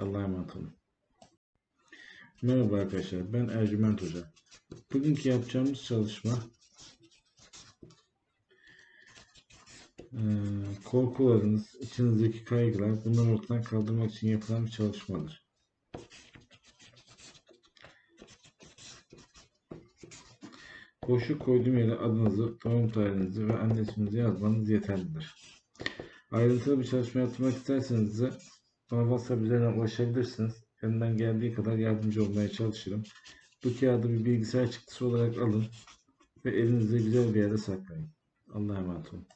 Allah'a emanet olun. Merhaba arkadaşlar, ben Ercüment Hoca. Bugünkü yapacağımız çalışma eee, korkularınız, içinizdeki kaygılar bunları ortadan kaldırmak için yapılan bir çalışmadır. Boşluk koyduğum yere adınızı, doğum tarihinizi ve anne yazmanız yeterlidir. Ayrıntılı bir çalışma yapmak isterseniz de bana WhatsApp üzerinden ulaşabilirsiniz. Elimden geldiği kadar yardımcı olmaya çalışırım. Bu kağıdı bir bilgisayar çıktısı olarak alın ve elinizde güzel bir yere saklayın. Allah'a emanet olun.